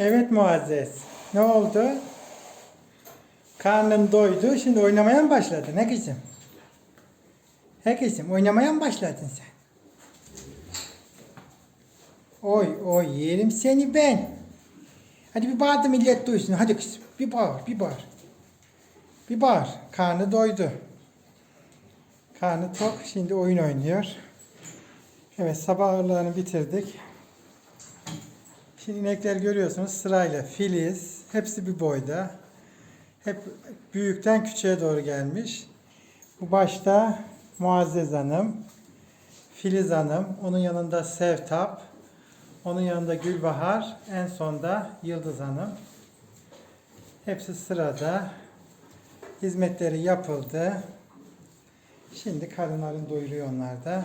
Evet Muazzez. Ne oldu? Karnın doydu. Şimdi oynamaya mı başladın? Ne kızım? He kızım oynamaya mı başladın sen? Oy oy yerim seni ben. Hadi bir bağır da millet duysun. Hadi kızım bir bağır bir bağır. Bir bağır. Karnı doydu. Karnı tok. Şimdi oyun oynuyor. Evet sabah ağırlarını bitirdik. Şimdi inekler görüyorsunuz sırayla Filiz, hepsi bir boyda. Hep büyükten küçüğe doğru gelmiş. Bu başta Muazzez Hanım, Filiz Hanım, onun yanında Sevtap, onun yanında Gülbahar, en sonda Yıldız Hanım. Hepsi sırada. Hizmetleri yapıldı. Şimdi karınlarını doyuruyor onlar da.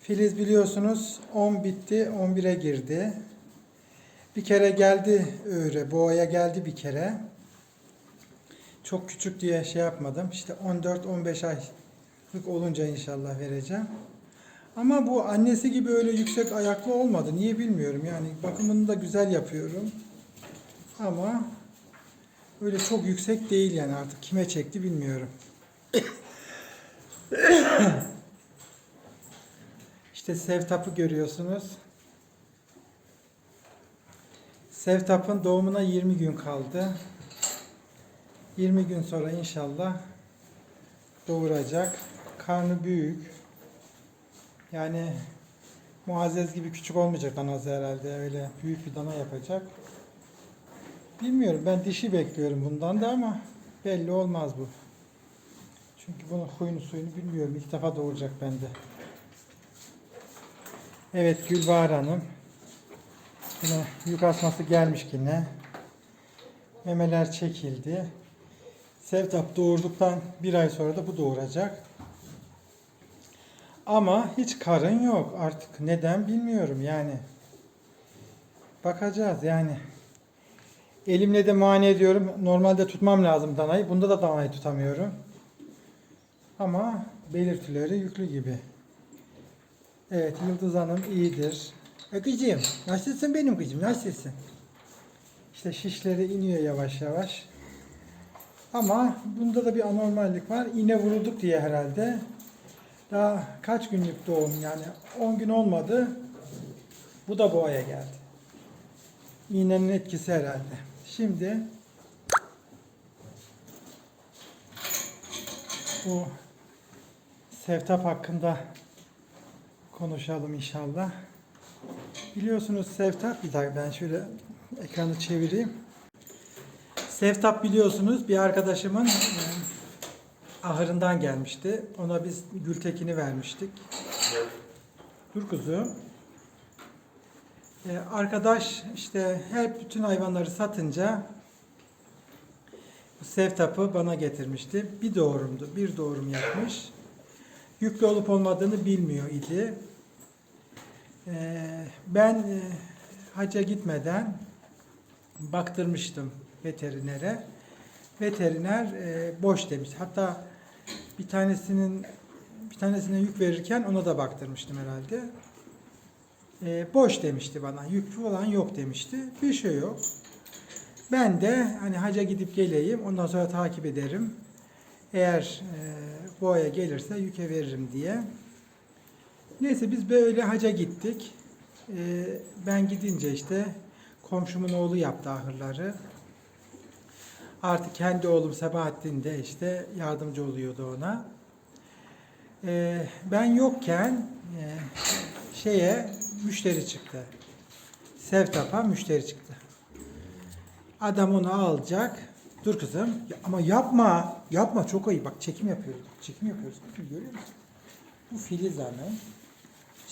Filiz biliyorsunuz 10 bitti, 11'e girdi. Bir kere geldi öğre, boğaya geldi bir kere. Çok küçük diye şey yapmadım. İşte 14-15 aylık olunca inşallah vereceğim. Ama bu annesi gibi öyle yüksek ayaklı olmadı. Niye bilmiyorum. Yani bakımını da güzel yapıyorum. Ama öyle çok yüksek değil yani artık. Kime çekti bilmiyorum. İşte Sevtap'ı görüyorsunuz. Sevtap'ın doğumuna 20 gün kaldı. 20 gün sonra inşallah doğuracak. Karnı büyük. Yani Muazzez gibi küçük olmayacak danası herhalde. Öyle büyük bir dana yapacak. Bilmiyorum ben dişi bekliyorum bundan da ama belli olmaz bu. Çünkü bunun huyunu suyunu bilmiyorum. İlk defa doğuracak bende. Evet Gülbahar Hanım. Yine yük asması gelmiş yine. Memeler çekildi. Sevtap doğurduktan bir ay sonra da bu doğuracak. Ama hiç karın yok. Artık neden bilmiyorum yani. Bakacağız yani. Elimle de muayene ediyorum. Normalde tutmam lazım danayı. Bunda da danayı tutamıyorum. Ama belirtileri yüklü gibi. Evet Yıldız Hanım iyidir. E kızım nasılsın benim kızım nasılsın? İşte şişleri iniyor yavaş yavaş. Ama bunda da bir anormallik var. İğne vurulduk diye herhalde. Daha kaç günlük doğum yani 10 gün olmadı. Bu da boğaya geldi. İğnenin etkisi herhalde. Şimdi bu Sevtap hakkında konuşalım inşallah. Biliyorsunuz Sevtap bir dakika ben şöyle ekranı çevireyim. Sevtap biliyorsunuz bir arkadaşımın e, ahırından gelmişti. Ona biz Gültekin'i vermiştik. Dur kuzum. E, arkadaş işte hep bütün hayvanları satınca Sevtap'ı bana getirmişti. Bir doğurumdu. Bir doğurum yapmış. Yüklü olup olmadığını bilmiyor idi. Ee, ben e, hacca gitmeden baktırmıştım veterinere. Veteriner e, boş demiş. Hatta bir tanesinin bir tanesine yük verirken ona da baktırmıştım herhalde. E, boş demişti bana. Yük falan yok demişti. Bir şey yok. Ben de hani hacca gidip geleyim. Ondan sonra takip ederim. Eğer e, boğaya gelirse yüke veririm diye. Neyse biz böyle haca gittik. E, ben gidince işte komşumun oğlu yaptı ahırları. Artık kendi oğlum Sebahattin de işte yardımcı oluyordu ona. E, ben yokken e, şeye müşteri çıktı. Sevtap'a müşteri çıktı. Adam onu alacak. Dur kızım. Ya ama yapma. Yapma çok ayıp. Bak çekim yapıyoruz. Çekim yapıyoruz. Görüyor musun? Bu Filiz Hanım.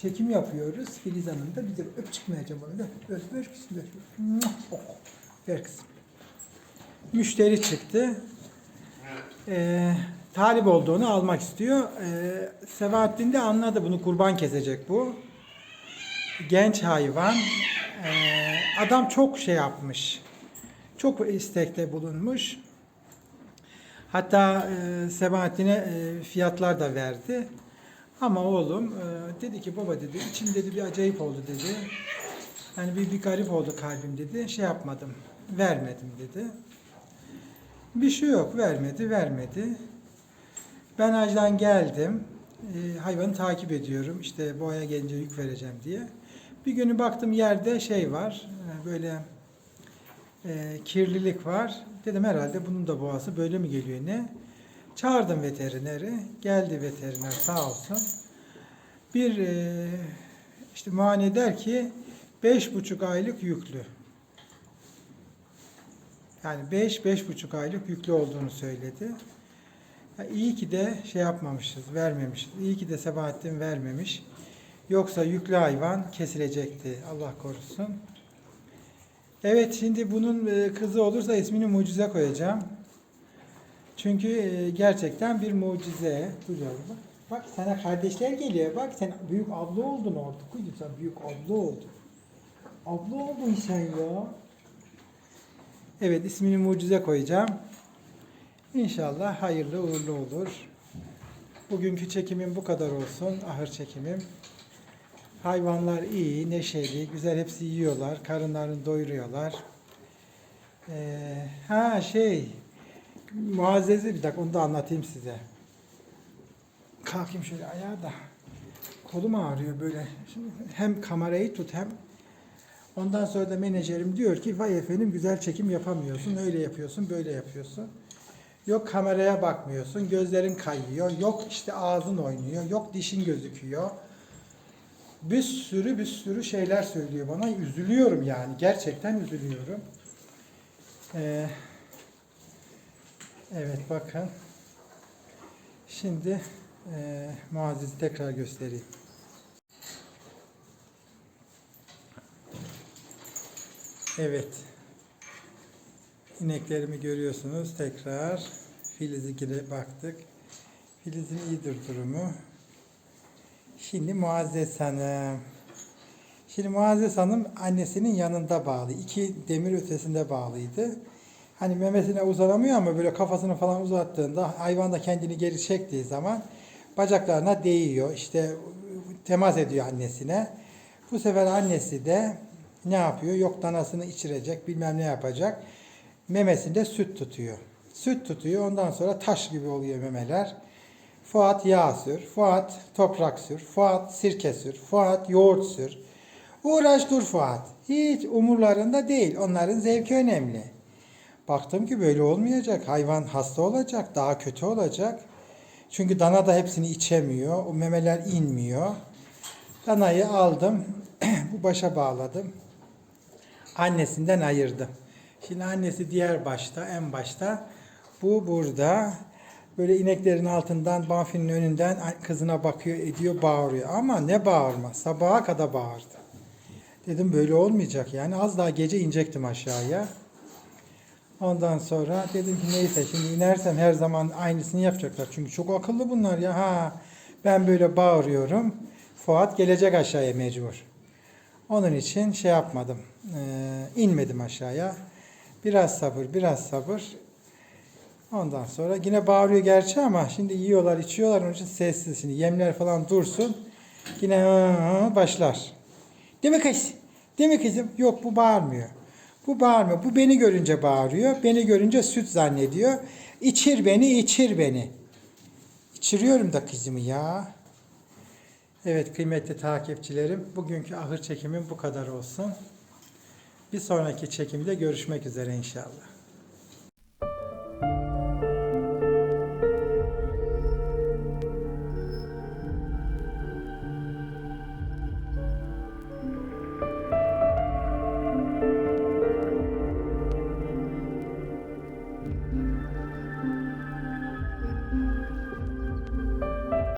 Çekim yapıyoruz. Filiz Hanım da bize öp çıkmayacağım onu da. Ver, ver kızım ver. Oh, ver kızım. Müşteri çıktı. Ee, talip olduğunu almak istiyor. Ee, Sebahattin de anladı bunu kurban kesecek bu. Genç hayvan. Ee, adam çok şey yapmış. Çok istekte bulunmuş. Hatta e, Sebahattin'e e, fiyatlar da verdi. Ama oğlum e, dedi ki baba dedi içim dedi bir acayip oldu dedi. Yani bir, bir garip oldu kalbim dedi. Şey yapmadım. Vermedim dedi. Bir şey yok. Vermedi. Vermedi. Ben acdan geldim. E, hayvanı takip ediyorum. İşte boğaya gelince yük vereceğim diye. Bir günü baktım yerde şey var. e, Böyle e, kirlilik var. Dedim herhalde bunun da boğası böyle mi geliyor ne? Çağırdım veterineri. Geldi veteriner sağ olsun. Bir e, işte muayene der ki beş buçuk aylık yüklü. Yani beş, beş buçuk aylık yüklü olduğunu söyledi. Ha, iyi ki de şey yapmamışız, vermemişiz. İyi ki de Sebahattin vermemiş. Yoksa yüklü hayvan kesilecekti. Allah korusun. Evet şimdi bunun e, kızı olursa ismini mucize koyacağım. Çünkü e, gerçekten bir mucize. Dur yavrum bak. Bak sana kardeşler geliyor. Bak sen büyük abla oldun artık. Kuzum sen büyük abla oldun. Abla oldun sen ya. Evet ismini mucize koyacağım. İnşallah hayırlı uğurlu olur. Bugünkü çekimim bu kadar olsun. Ahır çekimim. Hayvanlar iyi, neşeli, güzel hepsi yiyorlar. Karınlarını doyuruyorlar. Ee, ha şey, Muazzezi bir dakika onu da anlatayım size. Kalkayım şöyle ayağa da. Kolum ağrıyor böyle. Şimdi hem kamerayı tut hem ondan sonra da menajerim diyor ki vay efendim güzel çekim yapamıyorsun. Öyle yapıyorsun, böyle yapıyorsun. Yok kameraya bakmıyorsun, gözlerin kayıyor. Yok işte ağzın oynuyor. Yok dişin gözüküyor. Bir sürü bir sürü şeyler söylüyor bana. Üzülüyorum yani. Gerçekten üzülüyorum. Ee, evet bakın. Şimdi e, Muazzez'i tekrar göstereyim. Evet. İneklerimi görüyorsunuz. Tekrar Filiz'e baktık. Filiz'in iyidir durumu. Şimdi Muazzez Hanım. Şimdi Muazzez Hanım annesinin yanında bağlı. İki demir ötesinde bağlıydı. Hani memesine uzanamıyor ama böyle kafasını falan uzattığında hayvan da kendini geri çektiği zaman bacaklarına değiyor. İşte temas ediyor annesine. Bu sefer annesi de ne yapıyor? Yok danasını içirecek, bilmem ne yapacak. Memesinde süt tutuyor. Süt tutuyor. Ondan sonra taş gibi oluyor memeler. Fuat yağ sür, Fuat toprak sür, Fuat sirke sür, Fuat yoğurt sür. Uğraş dur Fuat. Hiç umurlarında değil. Onların zevki önemli. Baktım ki böyle olmayacak. Hayvan hasta olacak, daha kötü olacak. Çünkü dana da hepsini içemiyor. O memeler inmiyor. Danayı aldım. Bu başa bağladım. Annesinden ayırdım. Şimdi annesi diğer başta, en başta. Bu burada. Böyle ineklerin altından, banfinin önünden kızına bakıyor, ediyor, bağırıyor. Ama ne bağırma, sabaha kadar bağırdı. Dedim böyle olmayacak yani. Az daha gece inecektim aşağıya. Ondan sonra dedim ki neyse şimdi inersem her zaman aynısını yapacaklar. Çünkü çok akıllı bunlar ya. Ha ben böyle bağırıyorum. Fuat gelecek aşağıya mecbur. Onun için şey yapmadım. Ee, inmedim aşağıya. Biraz sabır, biraz sabır. Ondan sonra yine bağırıyor gerçi ama şimdi yiyorlar, içiyorlar. Onun için sessiz. Şimdi yemler falan dursun. Yine başlar. Değil mi kız? Değil mi kızım? Yok bu bağırmıyor. Bu bağırmıyor. Bu beni görünce bağırıyor. Beni görünce süt zannediyor. İçir beni, içir beni. İçiriyorum da kızımı ya. Evet kıymetli takipçilerim. Bugünkü ahır çekimim bu kadar olsun. Bir sonraki çekimde görüşmek üzere inşallah.